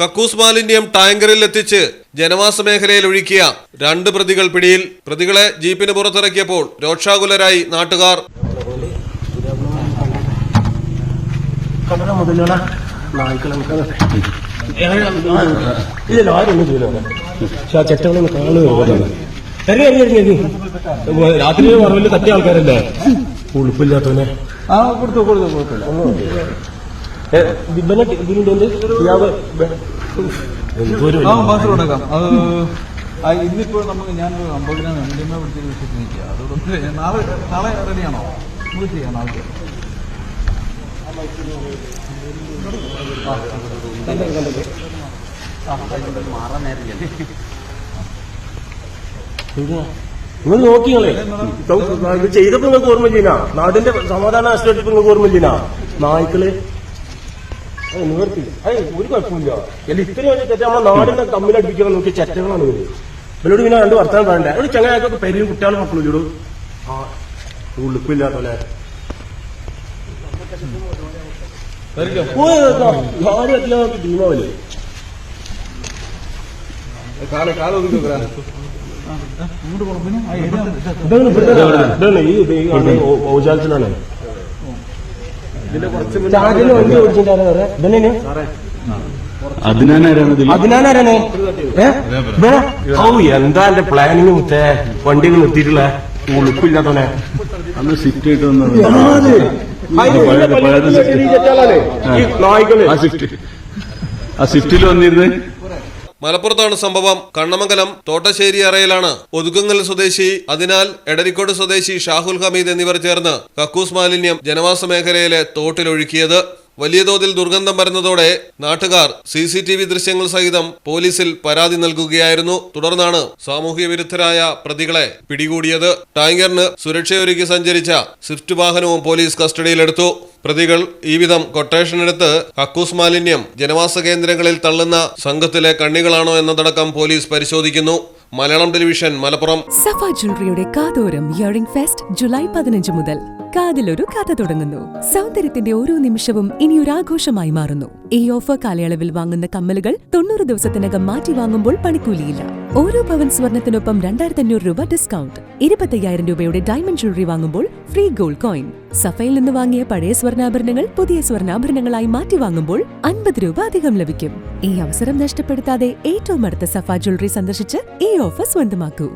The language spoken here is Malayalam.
കക്കൂസ് മാലിന്യം ടാങ്കറിൽ എത്തിച്ച് ജനവാസ മേഖലയിൽ ഒഴുക്കിയ രണ്ട് പ്രതികൾ പിടിയിൽ. പ്രതികളെ ജീപ്പിന് പുറത്തിറക്കിയപ്പോൾ രോക്ഷാകുലരായി നാട്ടുകാർ. രാത്രി തട്ടിയ ആൾക്കാരല്ലേ? ഉളുപ്പില്ലാത്തവനെ. ആ കൊടുത്തു കൊടുത്തു കുഴപ്പമില്ല ഇന്നിപ്പോ നമുക്ക് ഞാൻ അമ്പത് ഗ്രാം പിടിച്ചൊരു വിഷയത്തിൽ നിൽക്കുക അതുകൊണ്ട് നാളെ നാളെ റെഡിയാണോ നമുക്ക് ചെയ്യാം നാളെ ഇത് ചെയ്തപ്പോ നിങ്ങൾക്ക് ഓർമ്മ ഓർമ്മയില്ല. നാടിന്റെ സമാധാന ആശ്രയിച്ചപ്പോ നിങ്ങൾക്ക് ഓർമ്മ ഓർമ്മയില്ല. നായ്ക്കൾ അത് നിവർത്തി അത് ഒരു കുഴപ്പമില്ല. അല്ല ഇത്രയും വലിയ തെറ്റ് നമ്മളെ നാടിനെ തമ്മിലടിപ്പിക്കാൻ നോക്കിയ ചെറ്റകളാണ് ഇവർ ഇവരോട് പിന്നെ രണ്ട് വർത്താനം പറയണ്ടേ? ഒരു ചങ്ങായൊക്കെ പെരിയും കുട്ടികളും മക്കളും ഇല്ലടൂ. ആ ഭീമാവല്ലേ കാലം കാലം ഇതാണ് ഇതാണ് ഈ വണ്ടി സാറേ. ഇതന്നെ എന്താ എന്റെ പ്ലാനിങ് മുത്തേ? വണ്ടികൾ നിർത്തിയിട്ടുള്ള? ഉളുപ്പില്ലാത്തവനെ അന്ന് സിറ്റ് ആയിട്ട് വന്നത്. ആ സിഫ്റ്റിൽ വന്നിരുന്നത് മലപ്പുറത്താണ് സംഭവം. കണ്ണമംഗലം തോട്ടശ്ശേരി അറയിലാണ്. ഒതുക്കുങ്ങൽ സ്വദേശി അതിനാൽ എടരിക്കോട് സ്വദേശി ഷാഹുൽ ഹമീദ് എന്നിവർ ചേർന്ന് കക്കൂസ് മാലിന്യം ജനവാസ മേഖലയിലെ തോട്ടിലൊഴുക്കിയത്. വലിയ തോതിൽ ദുർഗന്ധം വരുന്നതോടെ നാട്ടുകാർ സി സി ടി വി ദൃശ്യങ്ങൾ സഹിതം പോലീസിൽ പരാതി നൽകുകയായിരുന്നു. തുടർന്നാണ് സാമൂഹ്യ വിരുദ്ധരായ പ്രതികളെ പിടികൂടിയത്. ടാങ്കറിന് സുരക്ഷയൊരുക്കി സഞ്ചരിച്ച സ്വിഫ്റ്റ് വാഹനവും പോലീസ് കസ്റ്റഡിയിലെടുത്തു. പ്രതികൾ ഈ വിധം കൊട്ടേഷനെടുത്ത് കക്കൂസ് മാലിന്യം ജനവാസ കേന്ദ്രങ്ങളിൽ തള്ളുന്ന സംഘത്തിലെ കണ്ണികളാണോ എന്നതടക്കം പോലീസ് പരിശോധിക്കുന്നു. മലയാളം ടെലിവിഷൻ മലപ്പുറം. സഫ ജ്വല്ലറിയുടെ കാതോരം ഇയറിംഗ് ഫെസ്റ്റ് ജൂലൈ പതിനഞ്ച് മുതൽ. കാതിലൊരു കഥ തുടങ്ങുന്നു. സൗന്ദര്യത്തിന്റെ ഓരോ നിമിഷവും ഇനി ഒരു ആഘോഷമായി മാറുന്നു. ഈ ഓഫർ കാലയളവിൽ വാങ്ങുന്ന കമ്മലുകൾ തൊണ്ണൂറ് ദിവസത്തിനകം മാറ്റി വാങ്ങുമ്പോൾ പണിക്കൂലിയില്ല. ഓരോ പവൻ സ്വർണത്തിനൊപ്പം രണ്ടായിരത്തി അഞ്ഞൂറ് രൂപ ഡിസ്കൗണ്ട് ഇരുപത്തയ്യായിരം രൂപയുടെ ഡയമണ്ട് ജ്വല്ലറി വാങ്ങുമ്പോൾ ഫ്രീ ഗോൾഡ് കോയിൻ സഫയിൽ നിന്ന് വാങ്ങിയ പഴയ സ്വർണാഭരണങ്ങൾ പുതിയ സ്വർണാഭരണങ്ങളായി മാറ്റി വാങ്ങുമ്പോൾ അൻപത് രൂപ അധികം ലഭിക്കും. ഈ അവസരം നഷ്ടപ്പെടുത്താതെ ഏറ്റവും അടുത്ത സഫ ജ്വല്ലറി സന്ദർശിച്ച് ഈ ഓഫർ സ്വന്തമാക്കൂ.